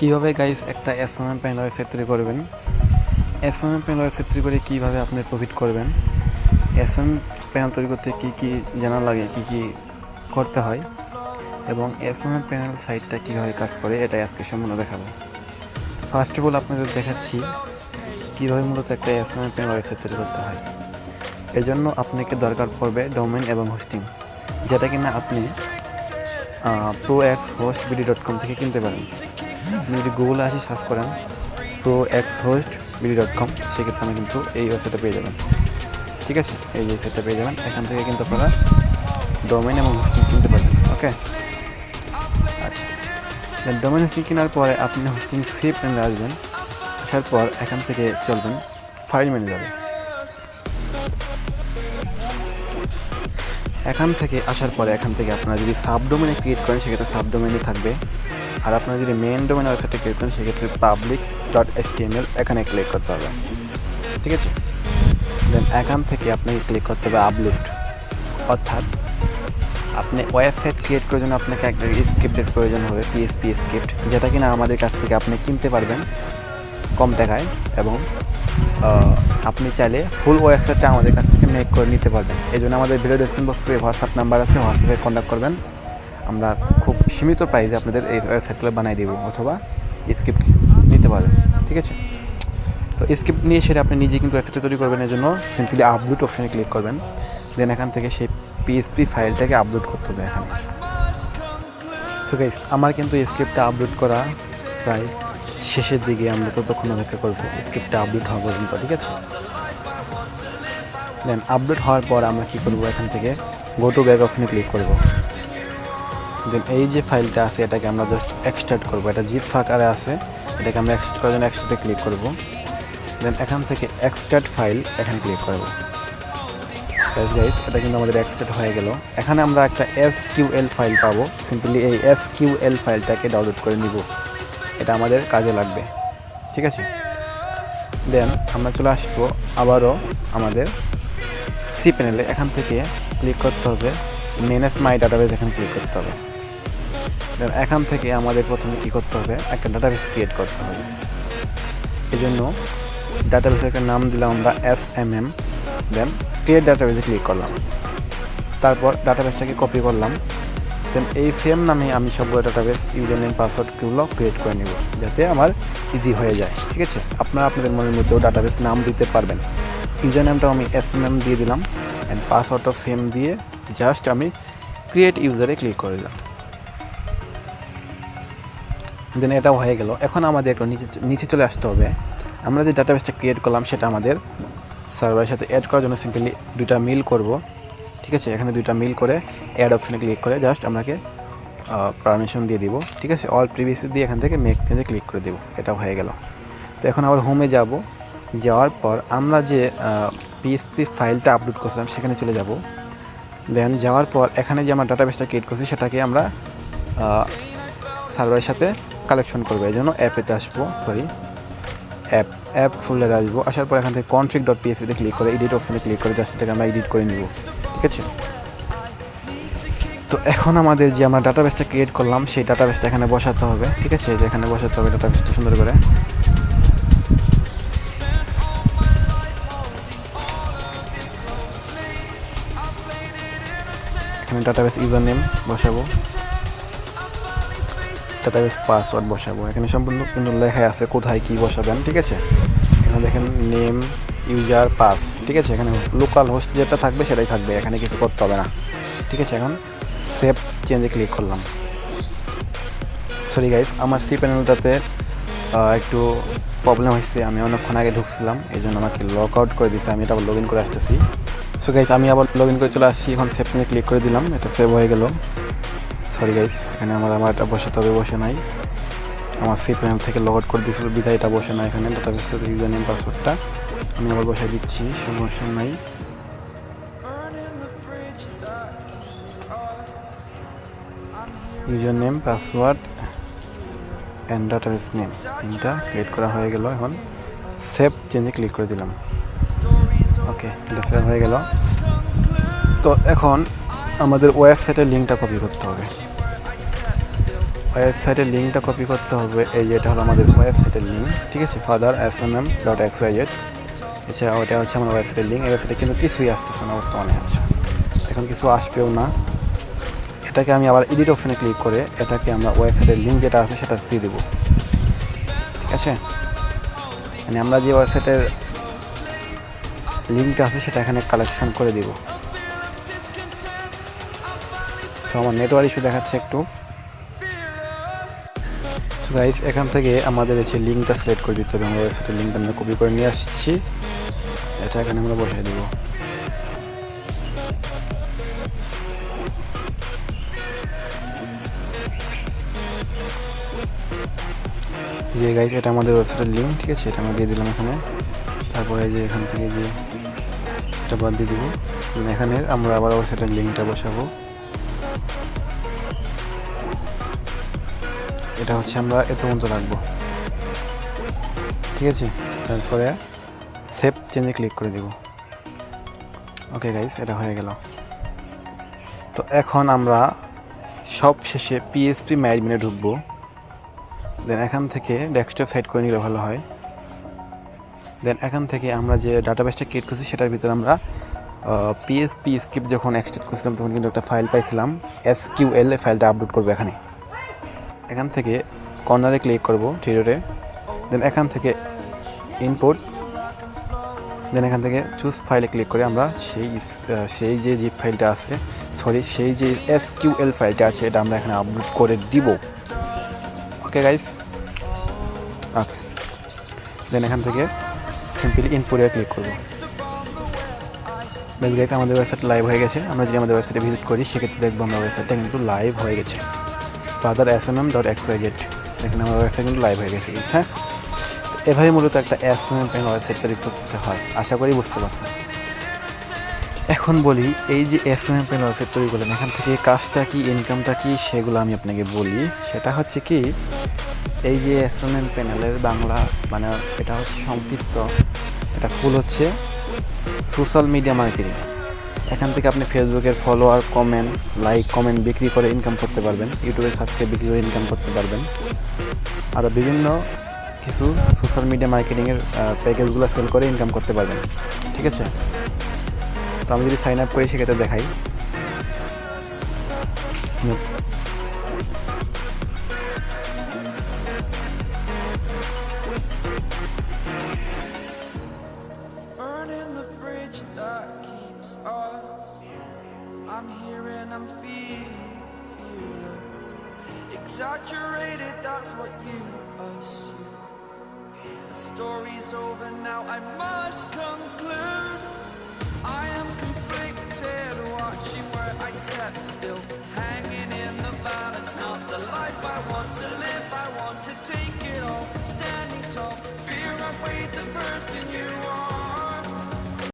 কীভাবে গাইস একটা SMM panel website তৈরি করবেন? এসএমএম প্যানেল ওয়েবসাইট তৈরি করে কীভাবে আপনি প্রফিট করবেন? এসএম প্যানেল তৈরি করতে কী কী জানা লাগে, কী কী করতে হয়? এবং এসএমএম প্যানেল সাইটটা কীভাবে কাজ করে, এটা আজকে সম্পূর্ণ দেখাবো। ফার্স্ট অফ অল আপনাদের দেখাচ্ছি কীভাবে মূলত একটা এসএমএম প্যানেল ওয়েবসাইট তৈরি করতে হয়। এর জন্য আপনাকে দরকার পড়বে ডোমেন এবং হোস্টিং যেটা কিনা আপনি pro x host BD dot com থেকে কিনতে পারেন। আপনি যদি গুগলে আসি সার্চ করেন pro x host BD dot com সেক্ষেত্রে আপনি কিন্তু এই ওয়েবসাইটটা পেয়ে যাবেন। ঠিক আছে? এই ওয়েবসাইটটা পেয়ে যাবেন, এখান থেকে কিন্তু আপনারা ডোমেন এবং হোস্টিং কিনতে পারবেন ওকে আচ্ছা ডোমেন হোস্টিং কেনার পরে আপনি হোস্টিং সেভ মেনে আসবেন আসার পর এখান থেকে চলবেন ফাইল যাবে এখান থেকে আসার পরে এখান থেকে আপনারা যদি সাবডোমেনে ক্রিয়েট করেন, সেক্ষেত্রে সাবডোমেনে থাকবে আর আপনারা যদি মেন ডোমেন ওয়েবসাইটে ক্রিয়েট করেন, সেক্ষেত্রে পাবলিক ডট এস এখানে ক্লিক করতে হবে। ঠিক আছে? দেন এখান থেকে আপনাকে ক্লিক করতে হবে আপলোড অর্থাৎ আপনি ওয়েবসাইট ক্রিয়েট করার জন্য আপনাকে একটা স্ক্রিপ্টের প্রয়োজন হবে পিএসপি স্ক্রিপ্ট যেটা কিনা আমাদের কাছ থেকে আপনি কিনতে পারবেন কম টাকায় এবং আপনি চাইলে ফুল ওয়েবসাইটটা আমাদের কাছ থেকে মেক করে নিতে পারবেন। এই জন্য আমাদের ভিডিও ডেসক্রিপশন বক্সে হোয়াটসঅ্যাপ নাম্বার আছে হোয়াটসঅ্যাপে কন্ট্যাক্ট করবেন। আমরা খুব সীমিত প্রাইসে আপনাদের এই ওয়েবসাইটগুলো বানিয়ে দেবো অথবা স্ক্রিপ্ট নিতে পারবেন, ঠিক আছে? তো স্ক্রিপ্ট নিয়ে সেটা আপনি নিজে কিন্তু ওয়েবসাইটে তৈরি করবেন এর জন্য সিম্পলি আপলোড অপশানে ক্লিক করবেন। দেন এখান থেকে সেই পিএসপি ফাইলটাকে আপলোড করতে হবে এখানে। সো গাইস আমার কিন্তু স্ক্রিপ্টটা আপলোড করা প্রায় শেষের দিকে, আমরা ততক্ষণ অপেক্ষা করব স্ক্রিপ্টটা আপলোড হওয়া পর্যন্ত, ঠিক আছে? দেন আপলোড হওয়ার পর আমরা কী করব, এখান থেকে গো টু ব্যাক অপশনে ক্লিক করব। দেন এই যে ফাইলটা আছে, এটাকে আমরা জাস্ট এক্সট্রাক্ট করব। এটা জিপ ফাঁকারে আছে, এটাকে আমরা এক্সট্রাক্ট করার জন্য একসাথে ক্লিক করব। দেন এখান থেকে এক্সট্রাক্ট ফাইল এখানে ক্লিক করব। গাইস গাইস এটা কিন্তু আমাদের এক্সট্রাক্ট হয়ে গেল। এখানে আমরা একটা এস কিউএল ফাইল পাবো। সিম্পলি এই এস কিউএল ফাইলটাকে ডাউনলোড করে নিব। এটা আমাদের কাজে লাগবে। ঠিক আছে? দেন আমরা চলে আসব আবারও আমাদের সি প্যানেলে এখান থেকে ক্লিক করতে হবে। মেনেজ মাই ডাটাবেস এখানে ক্লিক করতে হবে। দেন এখান থেকে আমাদের প্রথমে কী করতে হবে? একটা ডাটাবেস ক্রিয়েট করতে হবে। এই জন্য ডাটাবেসের একটা নাম দিলাম আমরা S M M then create ডাটাবেসে ক্লিক করলাম। তারপর ডাটাবেসটাকে কপি করলাম। দেন এই সেম নামে আমি সবগুলো ডাটাবেস ইউজার নেম পাসওয়ার্ডগুলো ক্রিয়েট করে নিব, যাতে আমার ইজি হয়ে যায়। ঠিক আছে? আপনারা আপনাদের মনের মধ্যেও ডাটাবেস নাম দিতে পারবেন। ইউজার নেমটাও আমি এস এম এম দিয়ে দিলাম। অ্যান্ড পাসওয়ার্ডটাও সেম দিয়ে জাস্ট আমি ক্রিয়েট ইউজারে ক্লিক করে দিলাম। দেন এটাও হয়ে গেল। এখন আমাদের একটু নিচে নিচে চলে আসতে হবে। আমরা যে ডাটাবেসটা ক্রিয়েট করলাম সেটা আমাদের সার্ভারের সাথে অ্যাড করার জন্য সিম্পলি দুইটা মিল করব। ঠিক আছে? এখানে দুইটা মিল করে অ্যাড অপশনে ক্লিক করে জাস্ট আপনাকে পারমিশন দিয়ে দিব। ঠিক আছে? অল প্রিভিয়াস দিয়ে এখান থেকে মেক চেঞ্জে ক্লিক করে দেবো। এটাও হয়ে গেল। তো এখন আবার হোমে যাব। যাওয়ার পর আমরা যে পিএসপি ফাইলটা আপলোড করছিলাম, সেখানে চলে যাব। দেন যাওয়ার পর এখানে যে আমার ডাটাবেসটা ক্রিয়েট করছি, সেটাকে আমরা সার্ভারের সাথে কালেকশন করব। এই জন্য অ্যাপেতে আসব সরি অ্যাপ অ্যাপ ফোল্ডারে আসব। আসার পর এখান থেকে কনফিগ ডট পিএসপিতে ক্লিক করে এডিট অপশনে ক্লিক করে জাস্ট থেকে আমরা এডিট করে নিব। ঠিক আছে? তো এখন আমাদের যে আমরা ডাটাবেসটা ক্রিয়েট করলাম, সেই ডাটাবেসটা এখানে বসাতে হবে। ঠিক আছে? যে এখানে বসাতে হবে ডাটাবেসটা সুন্দর করে। এখানে ডাটাবেস ইউজার নেম বসাবো। ডাটাবেস পাসওয়ার্ড বসাবো। এখানে সম্পূর্ণ কিন্তু লেখা আছে কোথায় কি বসাবেন, ঠিক আছে? এখানে দেখেন নেম ইউজার পাস ঠিক আছে? এখানে লোকাল হোস্ট যেটা থাকবে সেটাই থাকবে, এখানে কিছু করতে হবে না। ঠিক আছে? এখন সেভ চেঞ্জে ক্লিক করলাম। সরি গাইস আমার সি প্যানেলটাতে একটু প্রবলেম হয়েছে। আমি অনেকক্ষণ আগে ঢুকছিলাম এই জন্য আমাকে লগ আউট করে দিয়েছে আমি এটা লগ ইন করে আসতেছি। সো গাইস আমি আবার লগ ইন করে চলে আসছি। এখন চেঞ্জে ক্লিক করে দিলাম। এটা সেভ হয়ে গেল। সরি গাইস এখানে আমার আমার এটা বসে তবে বসে নাই। আমার সি প্যানেল থেকে লগ আউট করে দিয়েছিল। বিধায় এটা বসে না এখানে। ডাটাবেসের ইউজার নেম পাসওয়ার্ডটা আমি আবার বসে দিচ্ছি। সমস্যা নাই। User name password and database name তিনটা ক্রিয়েট করা হয়ে গেল এখন। সেভ চেঞ্জে ক্লিক করে দিলাম। ওকে এটা সেভ হয়ে গেল। তো এখন আমাদের ওয়েবসাইটের লিঙ্কটা কপি করতে হবে। ওয়েবসাইটের লিঙ্কটা কপি করতে হবে, এই এটা হলো আমাদের ওয়েবসাইটের লিঙ্ক, ঠিক আছে? Father S M M dot X Y Z এছাড়া ওটা হচ্ছে আমার ওয়েবসাইটের লিঙ্ক, এই ওয়েবসাইটে কিন্তু কিছুই আসতেছে না বর্তমানে আছে। এখন কিছু আসবেও না। এটাকে আমি আবার এডিট অপশনে ক্লিক করে এটাকে আমরা ওয়েবসাইটের লিঙ্ক যেটা আছে সেটা দিয়ে দেবো। ঠিক আছে? মানে আমরা যে ওয়েবসাইটের লিঙ্কটা আছে সেটা এখানে কালেকশন করে দিব। আমার নেটওয়ার্ক ইস্যু দেখাচ্ছে একটু। গাইস এখান থেকে আমাদের এসে লিঙ্কটা সিলেক্ট করে দিতে হবে। আমরা ওয়েবসাইটের লিঙ্কটা আমরা কপি করে নিয়ে আসছি। এটা এখানে আমরা বসিয়ে দেবো। যে গাইস এটা আমাদের ওয়েবসাইটের লিঙ্ক ঠিক আছে? এটা আমরা দিয়ে দিলাম এখানে। তারপরে যে এখান থেকে যে এটা বাদ দিয়ে দিব। এখানে আমরা আবার ওয়েবসাইটের লিঙ্কটা বসাবো। এটা হচ্ছে আমরা এত পর্যন্ত রাখব। ঠিক আছে? তারপরে সেভ চেঞ্জে ক্লিক করে দিব। ওকে গাইস এটা হয়ে গেল। তো এখন আমরা সব শেষে পিএসপি ম্যাডমিনে ঢুকবো। দেন এখান থেকে ডেস্কটপ সাইড করে নিলে ভালো হয়। দেন এখান থেকে আমরা যে ডাটাবেসটা ক্রিয়েট করছি, সেটার ভিতরে আমরা পিএসপি স্ক্রিপ্ট যখন এক্সটেট করছিলাম, তখন কিন্তু একটা ফাইল পাইছিলাম। এস কিউ এল ফাইলটা আপলোড করব এখানে। এখান থেকে কর্নারে ক্লিক করব থ্রিডোরে দেন এখান থেকে ইনপুট দেন এখান থেকে চুজ ফাইলে ক্লিক করে আমরা সেই সেই যে জিপ ফাইলটা আছে সরি সেই যে এস কিউ এল ফাইলটা আছে, এটা আমরা এখানে আপলোড করে দিব। ওকে গাইস ওকে দেন এখান থেকে সিম্পলি ইনপুটে ক্লিক করব। বেশ গাইস আমাদের ওয়েবসাইট লাইভ হয়ে গেছে। আমরা যদি আমাদের ওয়েবসাইটে ভিজিট করি, সেক্ষেত্রে দেখব আমরা ওয়েবসাইটটা কিন্তু লাইভ হয়ে গেছে। Father S M M dot X Y Z এখানে আমার ওয়েবসাইট কিন্তু লাইভ হয়ে গেছে হ্যাঁ এভাবে মূলত একটা এস এম এম ওয়েবসাইট তৈরি করতে হয়, আশা করি বুঝতে পারছেন। এখন বলি, এই যে এস এম এম ওয়েবসাইট তৈরি করলেন, এখান থেকে কাজটা কি ইনকামটা কি, সেগুলো আমি আপনাকে বলি। সেটা হচ্ছে কি, এই যে এস এম এম প্যানেলের বাংলা মানে এটা হচ্ছে সংক্ষিপ্ত, এটা ফুল হচ্ছে সোশ্যাল মিডিয়া মার্কেটিং এখান থেকে আপনি ফেসবুকের ফলোয়ার কমেন্ট লাইক কমেন্ট বিক্রি করে ইনকাম করতে পারবেন। ইউটিউবে সাবস্ক্রাইব বিক্রি করে ইনকাম করতে পারবেন। আর বিভিন্ন কিছু সোশ্যাল মিডিয়া মার্কেটিংয়ের প্যাকেজগুলো সেল করে ইনকাম করতে পারবেন। ঠিক আছে? তো আমি যদি সাইন আপ করি, সেক্ষেত্রে দেখাই। exaggerated, that's what you assume. The story's over now, I must come.